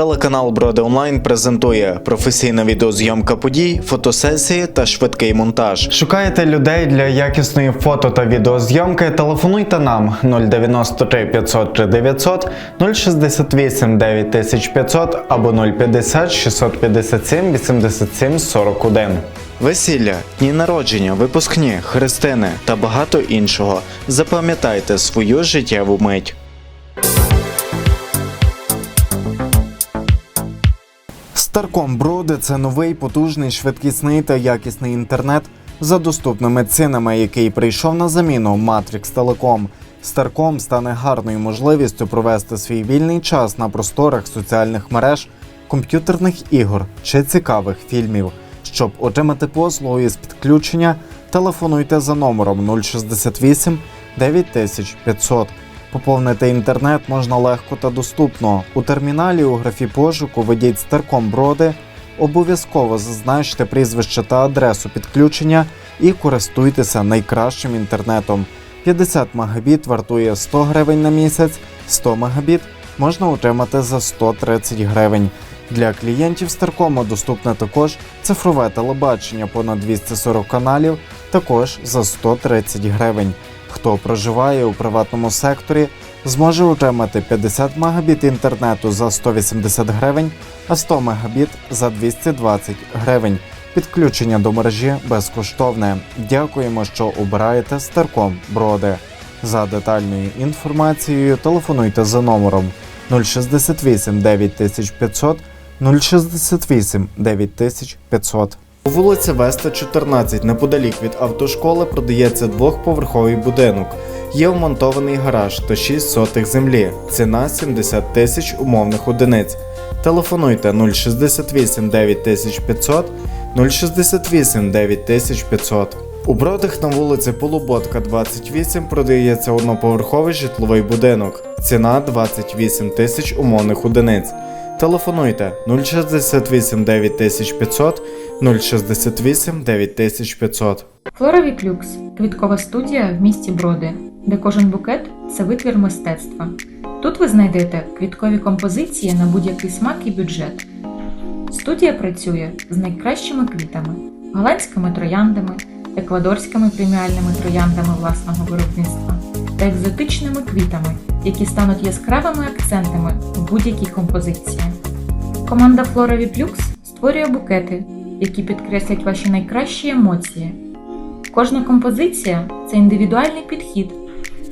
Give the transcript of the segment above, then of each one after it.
Телеканал Броди Онлайн презентує професійна відеозйомка подій, фотосесії та швидкий монтаж. Шукаєте людей для якісної фото та відеозйомки? Телефонуйте нам 093 503 900 068 9500 або 050 657 87 41. Весілля, дні народження, випускні, хрестини та багато іншого. Запам'ятайте свою життєву мить. Старком Броди це новий, потужний, швидкісний та якісний інтернет за доступними цінами, який прийшов на заміну Matrix Telecom. Старком стане гарною можливістю провести свій вільний час на просторах соціальних мереж, комп'ютерних ігор чи цікавих фільмів. Щоб отримати послугу із підключення, телефонуйте за номером 068 9500. Поповнити інтернет можна легко та доступно. У терміналі у графі пошуку введіть Старком Броди, обов'язково зазначте прізвище та адресу підключення і користуйтеся найкращим інтернетом. 50 Мбіт вартує 100 гривень на місяць, 100 Мбіт можна отримати за 130 гривень. Для клієнтів Старкома доступне також цифрове телебачення понад 240 каналів, також за 130 гривень. Хто проживає у приватному секторі, зможе отримати 50 Мбіт інтернету за 180 гривень, а 100 Мбіт за 220 гривень. Підключення до мережі безкоштовне. Дякуємо, що обираєте Старком Броди. За детальною інформацією телефонуйте за номером 068 9500 068 9500. У вулиці Веста 14, неподалік від автошколи, продається двохповерховий будинок. Є вмонтований гараж та 6 сотих землі. Ціна 70 тисяч умовних одиниць. Телефонуйте 068 9500 068 9500. У Бродах на вулиці Полуботка 28 продається одноповерховий житловий будинок. Ціна 28 тисяч умовних одиниць. Телефонуйте 068 9500 068 9500. Флорові Клюкс квіткова студія в місті Броди, де кожен букет це витвір мистецтва. Тут ви знайдете квіткові композиції на будь-який смак і бюджет. Студія працює з найкращими квітами, голландськими трояндами, еквадорськими преміальними трояндами власного виробництва та екзотичними квітами, які стануть яскравими акцентами в будь-якій композиції. Команда Флорові Плюкс створює букети, які підкреслять ваші найкращі емоції. Кожна композиція це індивідуальний підхід,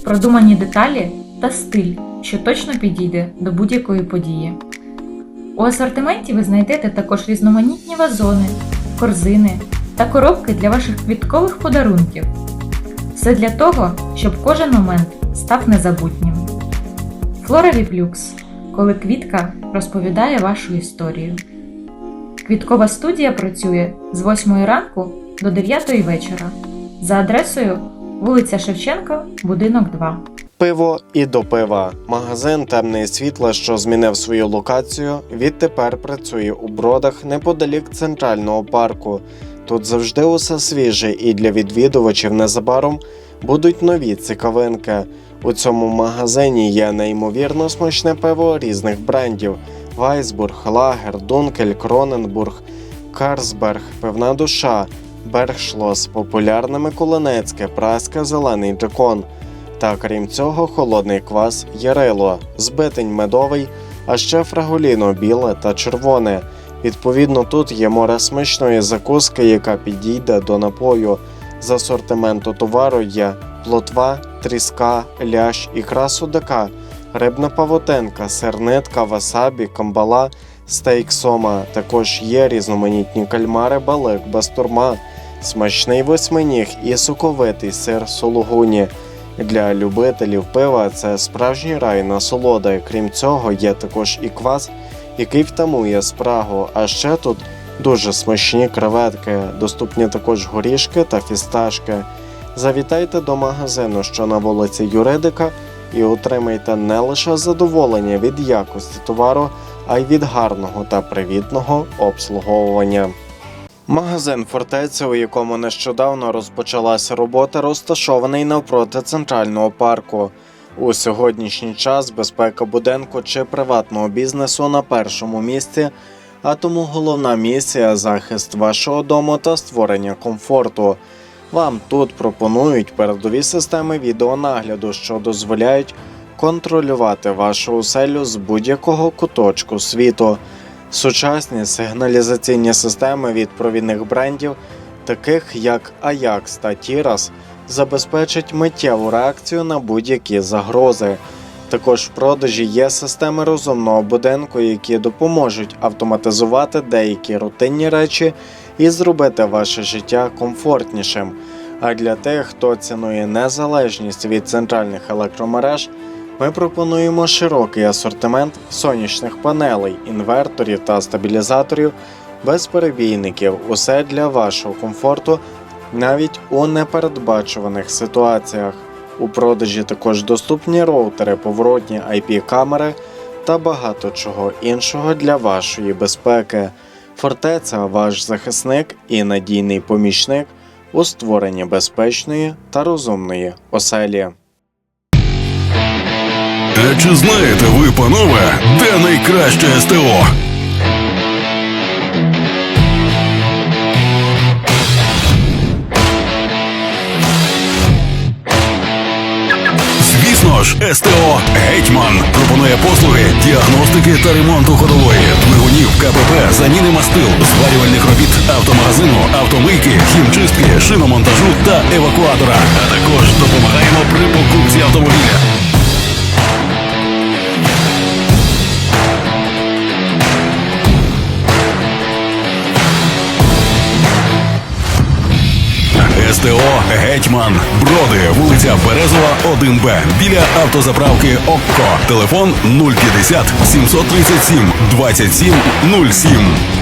продумані деталі та стиль, що точно підійде до будь-якої події. У асортименті ви знайдете також різноманітні вазони, корзини та коробки для ваших квіткових подарунків. Все для того, щоб кожен момент став незабутнім. Флора Люкс, коли квітка розповідає вашу історію. Квіткова студія працює з 8 ранку до 9 вечора за адресою вулиця Шевченка, будинок 2. Пиво і до пива. Магазин Темне світло, що змінив свою локацію, відтепер працює у бродах неподалік центрального парку. Тут завжди усе свіже, і для відвідувачів незабаром будуть нові цікавинки. У цьому магазині є неймовірно смачне пиво різних брендів: Вайсбург, Лагер, Дункель, Кроненбург, Карсберг, Пивна душа, Бергшлос, популярне Миколинецьке, Праська Зелений Дракон. Та крім цього, холодний квас Ярило, збитень медовий, а ще фраголіно біле та червоне. Відповідно, тут є море смачної закуски, яка підійде до напою. З асортименту товару є плотва, тріска, лящ, ікра судака, рибна павутенка, сернитка, васабі, камбала, стейк сома. Також є різноманітні кальмари, балик, бастурма, смачний восьминіг і соковитий сир сулугуні. Для любителів пива це справжній рай насолоди. Крім цього, є також і квас, який втамує спрагу. А ще тут дуже смачні креветки, доступні також горішки та фісташки. Завітайте до магазину, що на вулиці Юридика, і отримайте не лише задоволення від якості товару, а й від гарного та привітного обслуговування. Магазин фортеця, у якому нещодавно розпочалася робота, розташований навпроти центрального парку. У сьогоднішній час безпека будинку чи приватного бізнесу на першому місці, а тому головна місія захист вашого дому та створення комфорту. Вам тут пропонують передові системи відеонагляду, що дозволяють контролювати вашу оселю з будь-якого куточку світу. Сучасні сигналізаційні системи від провідних брендів, таких як Ajax та Tiras, забезпечать миттєву реакцію на будь-які загрози. Також в продажі є системи розумного будинку, які допоможуть автоматизувати деякі рутинні речі і зробити ваше життя комфортнішим. А для тих, хто цінує незалежність від центральних електромереж, ми пропонуємо широкий асортимент сонячних панелей, інверторів та стабілізаторів без перебійників. Усе для вашого комфорту навіть у непередбачуваних ситуаціях. У продажі також доступні роутери, поворотні IP-камери та багато чого іншого для вашої безпеки. Фортеця ваш захисник і надійний помічник у створенні безпечної та розумної оселі. А чи знаєте ви, панове, де найкраще СТО? Звісно СТО Гетьман пропонує послуги діагностики та ремонту ходової, двигунів КПП, заміни мастил, зварювальних робіт, автомагазину, автомийки, хімчистки, шиномонтажу та евакуатора. А також допомагаємо при покупці автомобіля. СТО Гетьман. Броди, вулиця Березова, 1Б. Біля автозаправки ОККО. Телефон 050 737 27 07.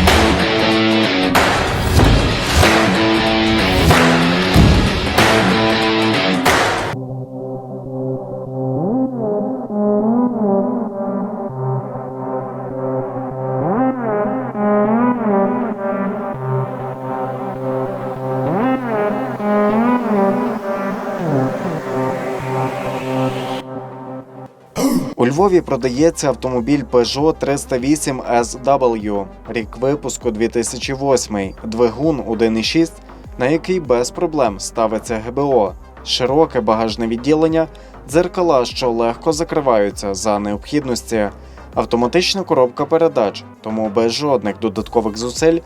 У Львові продається автомобіль Peugeot 308 SW, рік випуску 2008, двигун 1.6, на який без проблем ставиться ГБО, широке багажне відділення, дзеркала, що легко закриваються за необхідності, автоматична коробка передач, тому без жодних додаткових зусиль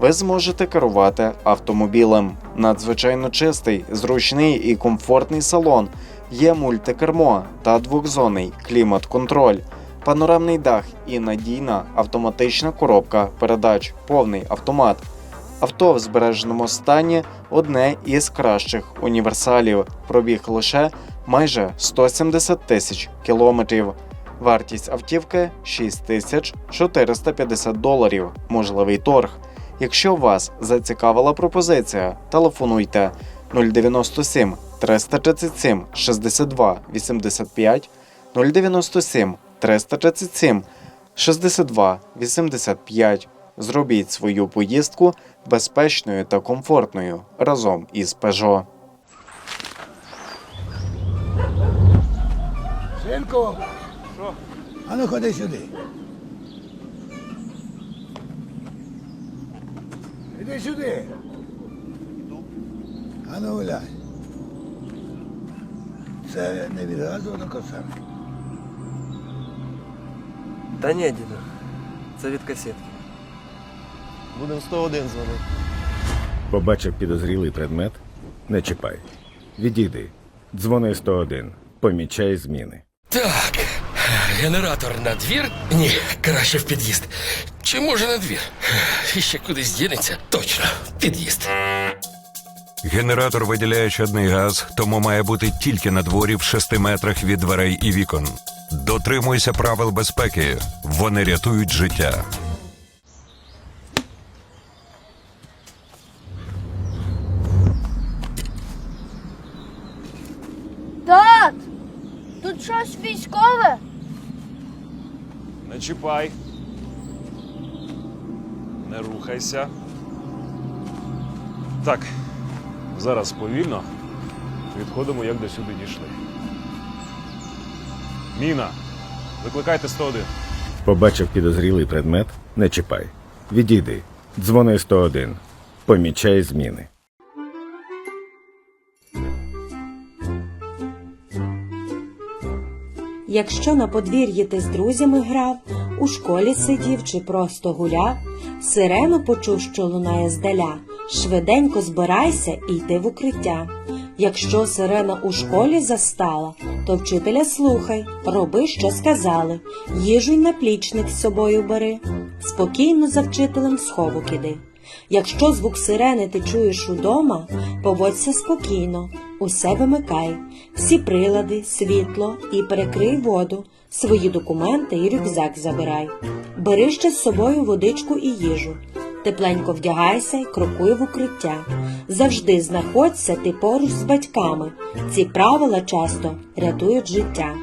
ви зможете керувати автомобілем. Надзвичайно чистий, зручний і комфортний салон. Є мультикермо та двохзонний клімат-контроль, панорамний дах і надійна автоматична коробка передач, повний автомат. Авто в збереженому стані одне із кращих універсалів. Пробіг лише майже 170 тисяч кілометрів. Вартість автівки 6450 доларів. Можливий торг. Якщо вас зацікавила пропозиція, телефонуйте 097 337 62 85 097 337 62 85. Зробіть свою поїздку безпечною та комфортною разом із Peugeot. Синку! Що? А ну ходи сюди. Іди сюди. А ну глянь. Це не від газу на коса. Та ні, діду. Це від касетки. Будемо 101 дзвонити. Побачив підозрілий предмет? Не чіпай. Відійди. Дзвони 101. Помічай зміни. Так, генератор на двір? Ні, краще в під'їзд. Чи може на двір? І ще кудись дінеться? Точно, в під'їзд. Генератор виділяє чадний газ, тому має бути тільки на дворі в 6 метрах від дверей і вікон. Дотримуйся правил безпеки. Вони рятують життя. Тат! Тут щось військове? Не чіпай. Не рухайся. Так, зараз повільно. Відходимо, як до сюди дійшли. Міна. Викликайте 101. Побачив підозрілий предмет, не чіпай. Відійди. Дзвони 101. Помічай зміни. Якщо на подвір'ї ти з друзями грав, у школі сидів чи просто гуляв, сирену почув, що лунає здаля, швиденько збирайся і йди в укриття. Якщо сирена у школі застала, то вчителя слухай, роби, що сказали, їжу й наплічник з собою бери, спокійно за вчителем в сховок іди. Якщо звук сирени ти чуєш удома, поводься спокійно, усе вимикай, всі прилади, світло і перекрий воду, свої документи і рюкзак забирай. Бери ще з собою водичку і їжу. Тепленько вдягайся й крокуй в укриття. Завжди знаходься ти поруч з батьками. Ці правила часто рятують життя.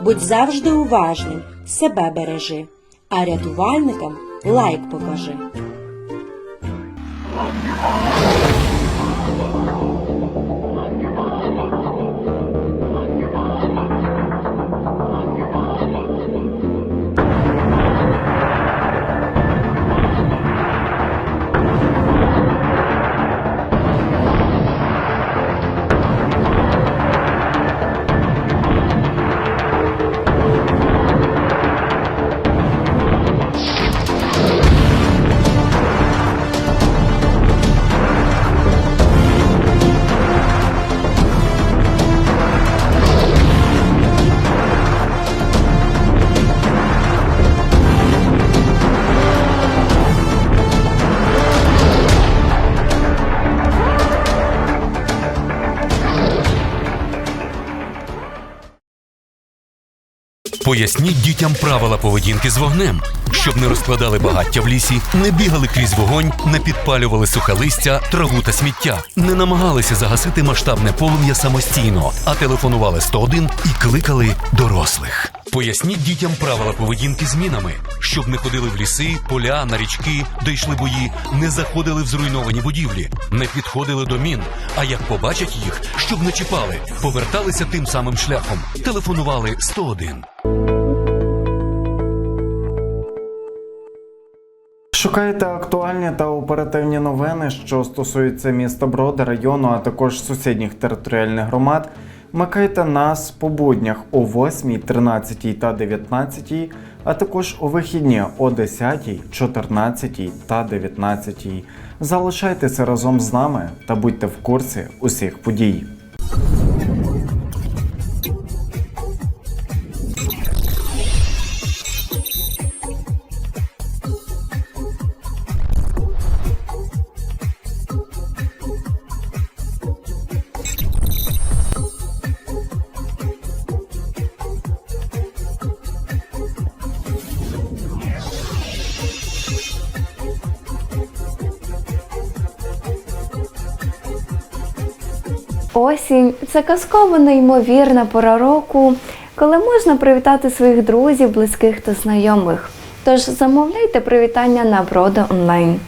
Будь завжди уважним, себе бережи, а рятувальникам лайк покажи. Поясніть дітям правила поведінки з вогнем, щоб не розкладали багаття в лісі, не бігали крізь вогонь, не підпалювали сухе листя, траву та сміття, не намагалися загасити масштабне полум'я самостійно, а телефонували 101 і кликали дорослих. Поясніть дітям правила поведінки з мінами, щоб не ходили в ліси, поля, на річки, де йшли бої, не заходили в зруйновані будівлі, не підходили до мін. А як побачать їх, щоб не чіпали, поверталися тим самим шляхом, телефонували 101. Шукаєте актуальні та оперативні новини, що стосуються міста Броди, району, а також сусідніх територіальних громад. Вмикайте нас по буднях о 8, 13 та 19, а також у вихідні о 10, 14 та 19. Залишайтеся разом з нами та будьте в курсі усіх подій. Осінь це казково неймовірна пора року, коли можна привітати своїх друзів, близьких та знайомих. Тож замовляйте привітання на Брода онлайн.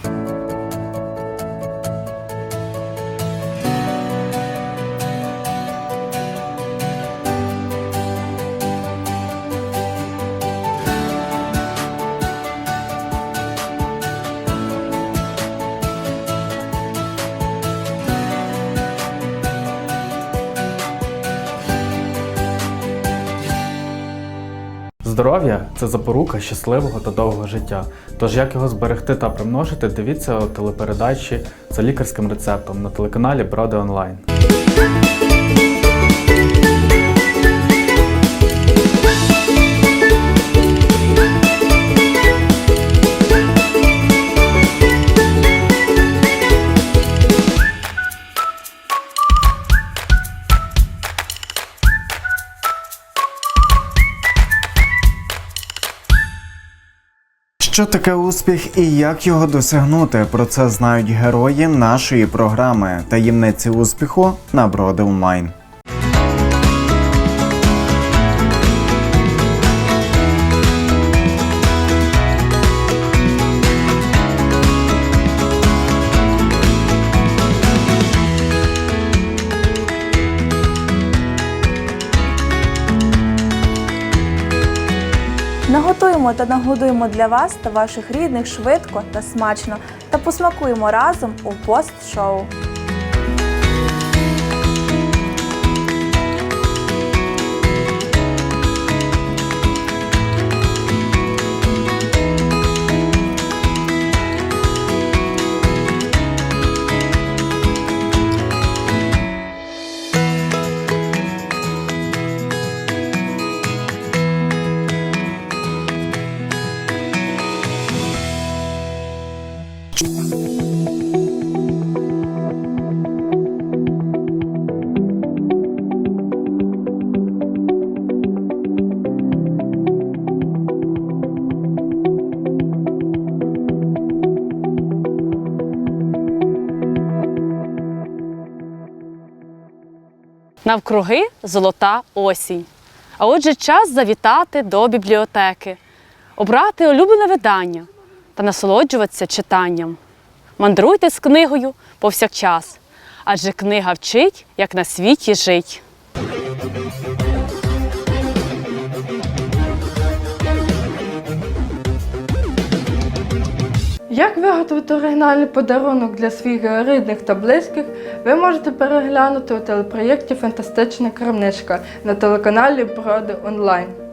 Здоров'я це запорука щасливого та довгого життя. Тож як його зберегти та примножити, дивіться у телепередачі за лікарським рецептом на телеканалі Броди Онлайн. Що таке успіх і як його досягнути? Про це знають герої нашої програми Таємниці успіху на Броди Онлайн. Наготуємо та нагодуємо для вас та ваших рідних швидко та смачно та посмакуємо разом у пост-шоу. Навкруги золота осінь. А отже, час завітати до бібліотеки, обрати улюблене видання та насолоджуватися читанням. Мандруйте з книгою повсякчас, адже книга вчить, як на світі жить. Як виготовити оригінальний подарунок для своїх рідних та близьких, ви можете переглянути у телепроєкті Фантастична крамничка на телеканалі Броди онлайн.